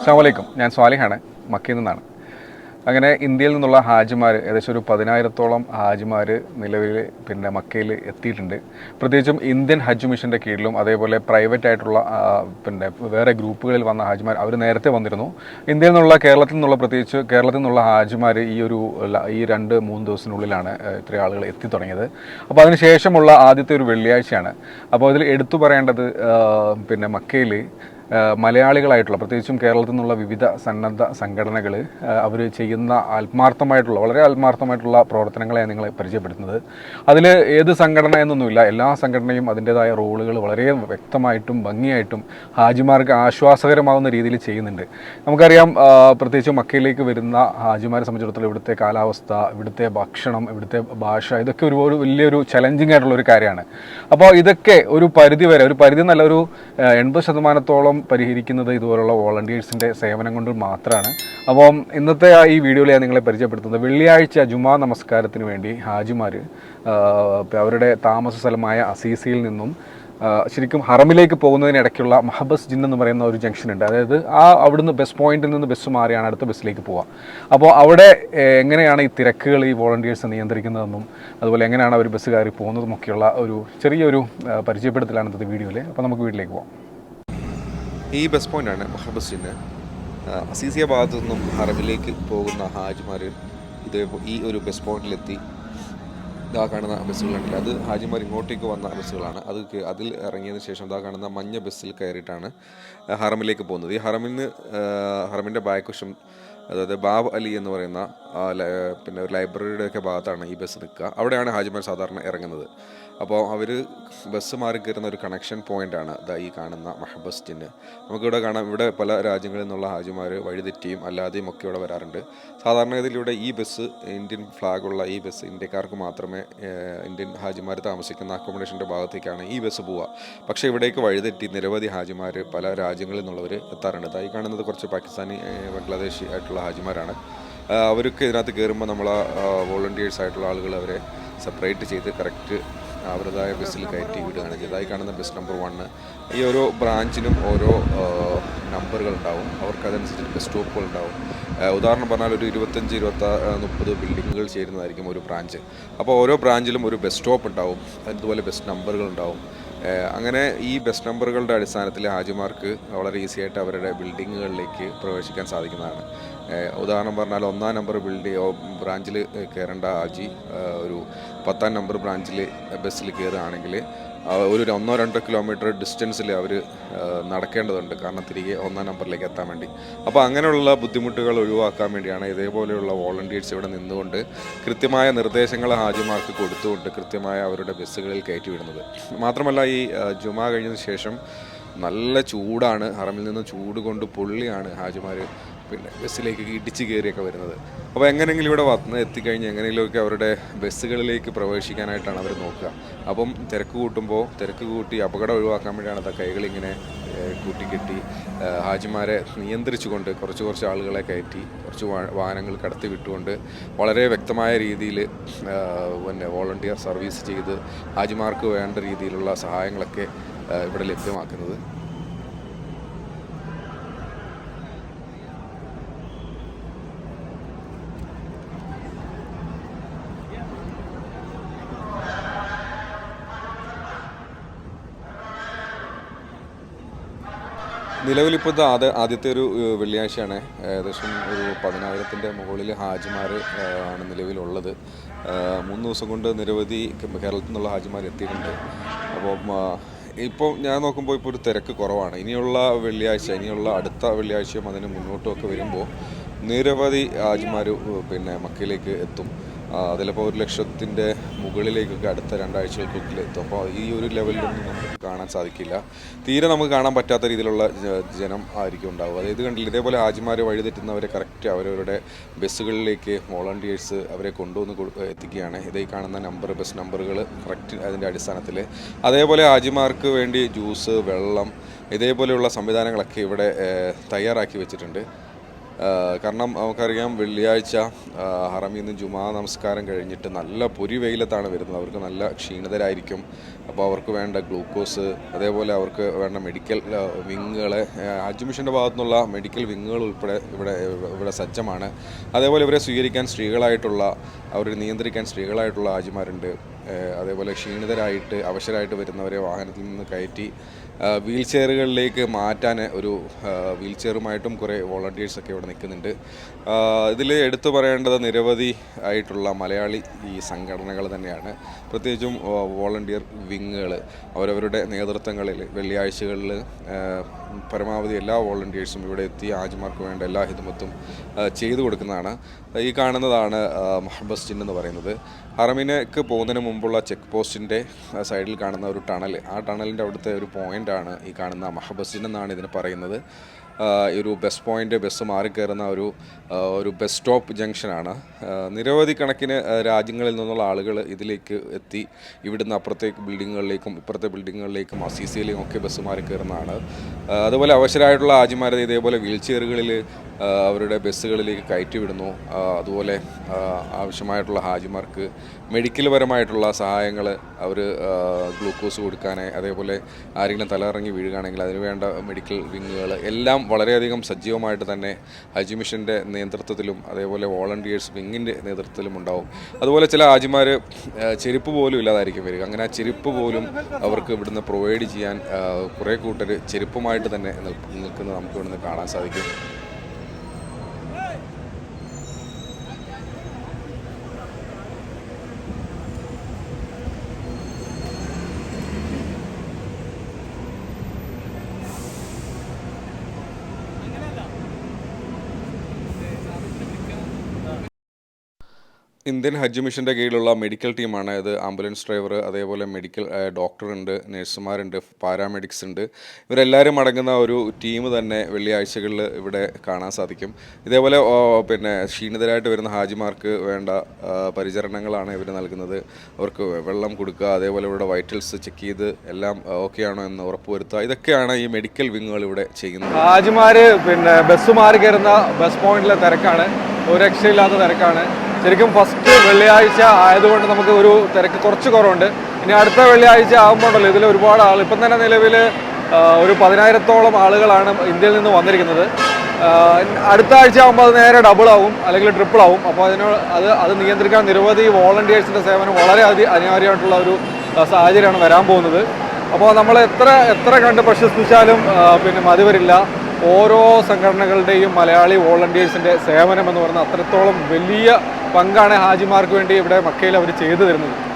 അസ്സാമലൈക്കും ഞാൻ സ്വാലിഹാണ് മക്കയിൽ നിന്നാണ്. അങ്ങനെ ഇന്ത്യയിൽ നിന്നുള്ള ഹാജിമാർ ഏകദേശം ഒരു പതിനായിരത്തോളം ഹാജിമാർ നിലവിൽ പിന്നെ മക്കയിൽ എത്തിയിട്ടുണ്ട്. പ്രത്യേകിച്ചും ഇന്ത്യൻ ഹജ്ജ് മിഷന്റെ കീഴിലും അതേപോലെ പ്രൈവറ്റ് ആയിട്ടുള്ള പിന്നെ വേറെ ഗ്രൂപ്പുകളിൽ വന്ന ഹാജിമാർ അവർ നേരത്തെ വന്നിരുന്നു. ഇന്ത്യയിൽ നിന്നുള്ള കേരളത്തിൽ നിന്നുള്ള പ്രത്യേകിച്ച് കേരളത്തിൽ നിന്നുള്ള ഹാജിമാർ ഈ ഒരു ഈ രണ്ട് മൂന്ന് ദിവസത്തിനുള്ളിലാണ് ഇത്ര ആളുകൾ എത്തി തുടങ്ങിയത്. അപ്പോൾ അതിന് ശേഷമുള്ള ആദ്യത്തെ ഒരു വെള്ളിയാഴ്ചയാണ്. അപ്പോൾ അതിൽ എടുത്തു പറയേണ്ടത് പിന്നെ മക്കയിൽ മലയാളികളായിട്ടുള്ള പ്രത്യേകിച്ചും കേരളത്തിൽ നിന്നുള്ള വിവിധ സന്നദ്ധ സംഘടനകൾ അവർ ചെയ്യുന്ന ആത്മാർത്ഥമായിട്ടുള്ള വളരെ ആത്മാർത്ഥമായിട്ടുള്ള പ്രവർത്തനങ്ങളെയാണ് നിങ്ങൾ പരിചയപ്പെടുത്തുന്നത്. അതിൽ ഏത് സംഘടന എന്നൊന്നുമില്ല എല്ലാ സംഘടനയും അതിന്റേതായ റോളുകൾ വളരെ വ്യക്തമായിട്ടും ഭംഗിയായിട്ടും ഹാജിമാർക്ക് ആശ്വാസകരമാവുന്ന രീതിയിൽ ചെയ്യുന്നുണ്ട്. നമുക്കറിയാം പ്രത്യേകിച്ച് മക്കയിലേക്ക് വരുന്ന ഹാജിമാരെ സംബന്ധിച്ചിടത്തോളം ഇവിടുത്തെ കാലാവസ്ഥ ഇവിടുത്തെ ഭക്ഷണം ഇവിടുത്തെ ഭാഷ ഇതൊക്കെ ഒരു ഒരു വലിയൊരു ചലഞ്ചിങ് ആയിട്ടുള്ള ഒരു കാര്യമാണ്. അപ്പോൾ ഇതൊക്കെ ഒരു പരിധി വരെ ഒരു പരിധി എന്നല്ല ഒരു എൺപത് ശതമാനത്തോളം പരിഹരിക്കുന്നത് ഇതുപോലുള്ള വോളണ്ടിയേഴ്സിന്റെ സേവനം കൊണ്ട് മാത്രമാണ്. അപ്പം ഇന്നത്തെ ഈ വീഡിയോയിൽ ഞാൻ നിങ്ങളെ പരിചയപ്പെടുത്തുന്നത് വെള്ളിയാഴ്ച ജുമാ നമസ്കാരത്തിന് വേണ്ടി ഹാജിമാർ അവരുടെ താമസ സ്ഥലമായ അസീസിയിൽ നിന്നും ശരിക്കും ഹറമിലേക്ക് പോകുന്നതിനിടയ്ക്കുള്ള മഹബസ് ജിൻ എന്ന് പറയുന്ന ഒരു ജംഗ്ഷൻ ഉണ്ട്. അതായത് ആ അവിടുന്ന് ബസ് പോയിന്റിൽ നിന്ന് ബസ് മാറിയാണ് അടുത്ത ബസ്സിലേക്ക് പോവുക. അപ്പോൾ അവിടെ എങ്ങനെയാണ് ഈ തിരക്കുകൾ ഈ വോളണ്ടിയേഴ്സ് നിയന്ത്രിക്കുന്നതെന്നും അതുപോലെ എങ്ങനെയാണ് അവർ ബസ് കയറി പോകുന്നതും ഒക്കെയുള്ള ഒരു ചെറിയൊരു പരിചയപ്പെടുത്തലാണ് ഇന്നത്തെ വീഡിയോയിൽ അപ്പോൾ നമുക്ക് വീട്ടിലേക്ക് പോകാം ഈ ബസ് പോയിന്റാണ് മഹബസിന് അസീസിയ ഭാഗത്തു നിന്നും ഹറമിലേക്ക് പോകുന്ന ഹാജിമാർ ഇതേ ഈ ഒരു ബസ് പോയിന്റിലെത്തി ഇതാ കാണുന്ന ബസ്സുകളുണ്ടല്ലോ അത് ഹാജിമാർ ഇങ്ങോട്ടേക്ക് വന്ന ബസ്സുകളാണ് അത് അതിൽ ഇറങ്ങിയതിന് ശേഷം ഇതാ കാണുന്ന മഞ്ഞ ബസ്സിൽ കയറിയിട്ടാണ് ഹറമിലേക്ക് പോകുന്നത്. ഈ ഹറമിന് ഹറമിന്റെ ബാക്കുവശം അതായത് ബാബ് അലി എന്ന് പറയുന്ന പിന്നെ ഒരു ലൈബ്രറിയുടെ ഒക്കെ ഭാഗത്താണ് ഈ ബസ് നിൽക്കുക. അവിടെയാണ് ഹാജിമാർ സാധാരണ ഇറങ്ങുന്നത്. അപ്പോൾ അവർ ബസ് മാറി കയറുന്ന ഒരു കണക്ഷൻ പോയിന്റാണ് ഇതാ ഈ കാണുന്ന മഹബസ്റ്റിന് നമുക്കിവിടെ കാണാം ഇവിടെ പല രാജ്യങ്ങളിൽ നിന്നുള്ള ഹാജിമാർ വഴിതെറ്റിയും അല്ലാതെയും ഒക്കെ ഇവിടെ വരാറുണ്ട്. സാധാരണഗതിയിലൂടെ ഈ ബസ് ഇന്ത്യൻ ഫ്ലാഗുള്ള ഈ ബസ് ഇന്ത്യക്കാർക്ക് മാത്രമേ ഇന്ത്യൻ ഹാജിമാർ താമസിക്കുന്ന അക്കോമഡേഷന്റെ ഭാഗത്തേക്കാണ് ഈ ബസ് പോവുക. പക്ഷേ ഇവിടേക്ക് വഴിതെറ്റി നിരവധി ഹാജിമാർ പല രാജ്യങ്ങളിൽ നിന്നുള്ളവർ എത്താറുണ്ട്. ഈ കാണുന്നത് കുറച്ച് പാകിസ്ഥാനി ബംഗ്ലാദേശി ആയിട്ടുള്ള ഹാജിമാരാണ്. ആ, അവർക്ക് ഇതിനകത്ത് കയറുമ്പോൾ നമ്മൾ വോളണ്ടിയേഴ്സ് ആയിട്ടുള്ള ആളുകൾ അവരെ സെപ്പറേറ്റ് ചെയ്ത് കറക്റ്റ് അവരുടേതായ ബസ്സിൽ കയറ്റി വിടുകയാണ്. ചെയ്തത് കാണുന്ന ബസ് നമ്പർ വണ്ണ് ഈ ഓരോ ബ്രാഞ്ചിനും ഓരോ നമ്പറുകൾ ഉണ്ടാവും. അവർക്ക് അതനുസരിച്ച് ബസ് സ്റ്റോപ്പുകൾ ഉണ്ടാവും. ആ, ഉദാഹരണം പറഞ്ഞാൽ ഒരു ഇരുപത്തഞ്ച് ഇരുപത്തി മുപ്പത് ബിൽഡിങ്ങുകൾ ചേരുന്നതായിരിക്കും ഒരു ബ്രാഞ്ച് അപ്പോൾ ഓരോ ബ്രാഞ്ചിലും ഒരു ബസ് സ്റ്റോപ്പ് ഉണ്ടാവും. അതുപോലെ ബസ് നമ്പറുകൾ ഉണ്ടാവും. അങ്ങനെ ഈ ബസ് നമ്പറുകളുടെ അടിസ്ഥാനത്തിൽ ഹാജിമാർക്ക് വളരെ ഈസി ആയിട്ട് അവരുടെ ബിൽഡിങ്ങുകളിലേക്ക് പ്രവേശിക്കാൻ സാധിക്കുന്നതാണ്. ഉദാഹരണം പറഞ്ഞാൽ ഒന്നാം നമ്പർ ബിൽഡിംഗ് ബ്രാഞ്ചിൽ കയറേണ്ട ഹാജി ഒരു പത്താം നമ്പർ ബ്രാഞ്ചിൽ ബസ്സിൽ കയറുകയാണെങ്കിൽ ഒരു ഒന്നോ രണ്ടോ കിലോമീറ്റർ ഡിസ്റ്റൻസിൽ അവർ നടക്കേണ്ടതുണ്ട്. കാരണം തിരികെ ഒന്നാം നമ്പറിലേക്ക് എത്താൻ വേണ്ടി. അപ്പോൾ അങ്ങനെയുള്ള ബുദ്ധിമുട്ടുകൾ ഒഴിവാക്കാൻ വേണ്ടിയാണ് ഇതേപോലെയുള്ള വോളണ്ടിയേഴ്സ് ഇവിടെ നിന്നുകൊണ്ട് കൃത്യമായ നിർദ്ദേശങ്ങൾ ഹാജിമാർക്ക് കൊടുത്തുകൊണ്ട് കൃത്യമായ അവരുടെ ബസ്സുകളിൽ കയറ്റി വിടുന്നത് മാത്രമല്ല ഈ ജുമാ കഴിഞ്ഞതിന് ശേഷം നല്ല ചൂടാണ്. ഹറമിൽ നിന്ന് ചൂട് കൊണ്ട് പൊള്ളിയാണ് ഹാജിമാർ പിന്നെ ബസ്സിലേക്ക് ഇടിച്ച് കയറിയൊക്കെ വരുന്നത്. അപ്പോൾ എങ്ങനെയെങ്കിലും ഇവിടെ വന്ന് എത്തിക്കഴിഞ്ഞ് എങ്ങനെയെങ്കിലുമൊക്കെ അവരുടെ ബസ്സുകളിലേക്ക് പ്രവേശിക്കാനായിട്ടാണ് അവർ നോക്കുക. അപ്പം തിരക്ക് കൂട്ടുമ്പോൾ തിരക്ക് കൂട്ടി അപകടം ഒഴിവാക്കാൻ വേണ്ടിയാണ് അത് കൈകളിങ്ങനെ കൂട്ടിക്കെട്ടി. ഹാജിമാരെ നിയന്ത്രിച്ചുകൊണ്ട് കുറച്ച് കുറച്ച് ആളുകളെ കയറ്റി കുറച്ച് വാഹനങ്ങൾ കടത്തി വിട്ടുകൊണ്ട് വളരെ വ്യക്തമായ രീതിയിൽ പിന്നെ വോളണ്ടിയർ സർവീസ് ചെയ്ത് ഹാജിമാർക്ക് വേണ്ട രീതിയിലുള്ള സഹായങ്ങളൊക്കെ ഇവിടെ ലഭ്യമാക്കുന്നത്. നിലവിലിപ്പോൾ ഇത് ആദ്യ ആദ്യത്തെ ഒരു വെള്ളിയാഴ്ചയാണ്. ഏകദേശം ഒരു പതിനായിരത്തിന്റെ മുകളിൽ ഹാജിമാർ ആണ് നിലവിലുള്ളത്. മൂന്ന് ദിവസം കൊണ്ട് നിരവധി കേരളത്തിൽ നിന്നുള്ള ഹാജിമാർ എത്തിയിട്ടുണ്ട്. അപ്പോൾ ഇപ്പോൾ ഞാൻ നോക്കുമ്പോൾ ഇപ്പോൾ ഒരു തിരക്ക് കുറവാണ്. ഇനിയുള്ള വെള്ളിയാഴ്ച ഇനിയുള്ള അടുത്ത വെള്ളിയാഴ്ചയും അതിന് മുന്നോട്ടുമൊക്കെ വരുമ്പോൾ നിരവധി ഹാജിമാർ പിന്നെ മക്കയിലേക്ക് എത്തും. ആ, അതിലിപ്പോൾ ഒരു ലക്ഷത്തിന്റെ മുകളിലേക്കൊക്കെ അടുത്ത രണ്ടാഴ്ചകൾക്കൊക്കെ എത്തും അപ്പോൾ ഈ ഒരു ലെവലിലൊന്നും നമുക്ക് കാണാൻ സാധിക്കില്ല. തീരെ നമുക്ക് കാണാൻ പറ്റാത്ത രീതിയിലുള്ള ജനം ആയിരിക്കും ഉണ്ടാവുക. അതായത് കണ്ടില്ല ഇതേപോലെ ആജിമാർ വഴിതെറ്റുന്നവരെ കറക്റ്റ് അവരവരുടെ ബസ്സുകളിലേക്ക് വോളണ്ടിയേഴ്സ് അവരെ കൊണ്ടുവന്ന് എത്തിക്കുകയാണ്. ഇതേ കാണുന്ന നമ്പർ ബസ് നമ്പറുകൾ കറക്റ്റ് അതിന്റെ അടിസ്ഥാനത്തിൽ. അതേപോലെ ആജിമാർക്ക് വേണ്ടി ജ്യൂസ് വെള്ളം ഇതേപോലെയുള്ള സംവിധാനങ്ങളൊക്കെ ഇവിടെ തയ്യാറാക്കി വെച്ചിട്ടുണ്ട്. കാരണം നമുക്കറിയാം വെള്ളിയാഴ്ച ഹറമിൽ നിന്ന് ജുമാ നമസ്കാരം കഴിഞ്ഞിട്ട് നല്ല പൊരി വെയിലത്താണ് വരുന്നത്. അവർക്ക് നല്ല ക്ഷീണിതരായിരിക്കും. അപ്പോൾ അവർക്ക് വേണ്ട ഗ്ലൂക്കോസ് അതേപോലെ അവർക്ക് വേണ്ട മെഡിക്കൽ വിങ്ങുകളെ ഹജ്ജ് മിഷന്റെ ഭാഗത്തു നിന്നുള്ള മെഡിക്കൽ വിങ്ങുകൾ ഉൾപ്പെടെ ഇവിടെ ഇവിടെ സജ്ജമാണ്. അതേപോലെ ഇവരെ സ്വീകരിക്കാൻ സ്ത്രീകളായിട്ടുള്ള അവരെ നിയന്ത്രിക്കാൻ സ്ത്രീകളായിട്ടുള്ള ഹാജിമാരുണ്ട്. അതേപോലെ ക്ഷീണിതരായിട്ട് അവശരായിട്ട് വരുന്നവരെ വാഹനത്തിൽ നിന്ന് കയറ്റി വീൽ ചെയറുകളിലേക്ക് മാറ്റാൻ ഒരു വീൽ ചെയറുമായിട്ടും കുറേ വോളണ്ടിയേഴ്സൊക്കെ ഇവിടെ നിൽക്കുന്നുണ്ട്. ഇതിൽ എടുത്തു പറയേണ്ടത് നിരവധി ആയിട്ടുള്ള മലയാളി ഈ സംഘടനകൾ തന്നെയാണ്. പ്രത്യേകിച്ചും വോളണ്ടിയർ വിങ്ങുകൾ അവരവരുടെ നേതൃത്വങ്ങളിൽ വെള്ളിയാഴ്ചകളിൽ പരമാവധി എല്ലാ വോളണ്ടിയേഴ്സും ഇവിടെ എത്തി ആജിമാർക്ക് വേണ്ട എല്ലാ ഹിതമത്തും ചെയ്തു കൊടുക്കുന്നതാണ്. ഈ കാണുന്നതാണ് മഹബസ് ജിൻ എന്ന് പറയുന്നത്. ഹറമിനേക്ക് പോകുന്നതിന് മുമ്പുള്ള ചെക്ക് പോസ്റ്റിന്റെ സൈഡിൽ കാണുന്ന ഒരു ടണൽ ആ ടണലിന്റെ അവിടുത്തെ ഒരു പോയിന്റാണ് ഈ കാണുന്ന മഹബസിൻ എന്നാണ് ഇതിന് പറയുന്നത്. ഒരു ബസ് പോയിന്റ് ബസ് മാറിക്കയറുന്ന ഒരു ഒരു ബസ് സ്റ്റോപ്പ് ജംഗ്ഷനാണ് നിരവധി കണക്കിന് രാജ്യങ്ങളിൽ നിന്നുള്ള ആളുകൾ ഇതിലേക്ക് എത്തി. ഇവിടുന്ന് അപ്പുറത്തേക്ക് ബിൽഡിങ്ങുകളിലേക്കും ഇപ്പുറത്തെ ബിൽഡിങ്ങുകളിലേക്കും അസീസിയിലേക്കും ഒക്കെ ബസ് മാറി കയറുന്നതാണ്. അതുപോലെ അവശരായിട്ടുള്ള ആജിമാരെ ഇതേപോലെ വീൽ ചെയറുകളിൽ അവരുടെ ബസ്സുകളിലേക്ക് കയറ്റിവിടുന്നു. അതുപോലെ ആവശ്യമായിട്ടുള്ള ഹാജിമാർക്ക് മെഡിക്കൽ പരമായിട്ടുള്ള സഹായങ്ങൾ അവർ ഗ്ലൂക്കോസ് കൊടുക്കാനായി അതേപോലെ ആരെങ്കിലും തലയിറങ്ങി വീഴുകയാണെങ്കിൽ അതിന് വേണ്ട മെഡിക്കൽ വിങ്ങുകൾ എല്ലാം വളരെയധികം സജീവമായിട്ട് തന്നെ ഹജ് മിഷന്റെ നേതൃത്വത്തിലും അതേപോലെ വോളണ്ടിയേഴ്സ് വിങ്ങിന്റെ നേതൃത്വത്തിലും ഉണ്ടാവും. അതുപോലെ ചില ഹാജിമാർ ചെരുപ്പ് പോലും ഇല്ലാതായിരിക്കും വരിക. അങ്ങനെ ആ ചെരുപ്പ് പോലും അവർക്ക് ഇവിടുന്ന് പ്രൊവൈഡ് ചെയ്യാൻ കുറേ കൂട്ടർ ചെരുപ്പുമായിട്ട് തന്നെ നിൽ- നിൽക്കുന്നത് നമുക്ക് ഇവിടുന്ന് കാണാൻ സാധിക്കും. ഇന്ത്യൻ ഹജ്ജ് മിഷന്റെ കീഴിലുള്ള മെഡിക്കൽ ടീമാണ്. ഇത് ആംബുലൻസ് ഡ്രൈവർ അതേപോലെ മെഡിക്കൽ ഡോക്ടറുണ്ട് നഴ്സുമാരുണ്ട് പാരാമെഡിക്സ് ഉണ്ട്. ഇവരെല്ലാവരും അടങ്ങുന്ന ഒരു ടീം തന്നെ വെള്ളിയാഴ്ചകളിൽ ഇവിടെ കാണാൻ സാധിക്കും. ഇതേപോലെ പിന്നെ ക്ഷീണിതരായിട്ട് വരുന്ന ഹാജിമാർക്ക് വേണ്ട പരിചരണങ്ങളാണ് ഇവർ നൽകുന്നത്. അവർക്ക് വെള്ളം കൊടുക്കുക അതേപോലെ ഇവിടെ വൈറ്റൽസ് ചെക്ക് ചെയ്ത് എല്ലാം ഓക്കെ ആണോ എന്ന് ഉറപ്പുവരുത്തുക. ഇതൊക്കെയാണ് ഈ മെഡിക്കൽ വിങ്ങുകൾ ഇവിടെ ചെയ്യുന്നത്. ഹാജിമാർ പിന്നെ ബസ് മാറി കയറുന്ന ബസ് പോയിന്റിലെ തിരക്കാണ്. ഒരു രക്ഷയില്ലാത്ത തിരക്കാണ്. ശരിക്കും ഫസ്റ്റ് വെള്ളിയാഴ്ച ആയതുകൊണ്ട് നമുക്ക് ഒരു തിരക്ക് കുറച്ച് കുറവുണ്ട്. ഇനി അടുത്ത വെള്ളിയാഴ്ച ആകുമ്പോഴല്ലോ ഇതിൽ ഒരുപാട് ആൾ ഇപ്പം തന്നെ നിലവിൽ ഒരു പതിനായിരത്തോളം ആളുകളാണ് ഇന്ത്യയിൽ നിന്ന് വന്നിരിക്കുന്നത്. അടുത്ത ആഴ്ച ആകുമ്പോൾ അത് നേരെ ഡബിൾ ആവും അല്ലെങ്കിൽ ട്രിപ്പിൾ ആവും. അപ്പോൾ അതിനോ അത് അത് നിയന്ത്രിക്കാൻ നിരവധി വോളണ്ടിയേഴ്സിന്റെ സേവനം വളരെ അതി അനിവാര്യമായിട്ടുള്ള ഒരു സാഹചര്യമാണ് വരാൻ പോകുന്നത്. അപ്പോൾ നമ്മൾ എത്ര എത്ര കണ്ട് പ്രശസ്തിച്ചാലും പിന്നെ മതി വരില്ല. ഓരോ സംഘടനകളുടെയും മലയാളി വോളണ്ടിയേഴ്സിന്റെ സേവനം എന്ന് പറയുന്നത് അത്രത്തോളം വലിയ പങ്കാണ് ഹാജിമാർക്ക് വേണ്ടി ഇവിടെ മക്കയിൽ അവർ ചെയ്തു തരുന്നത്.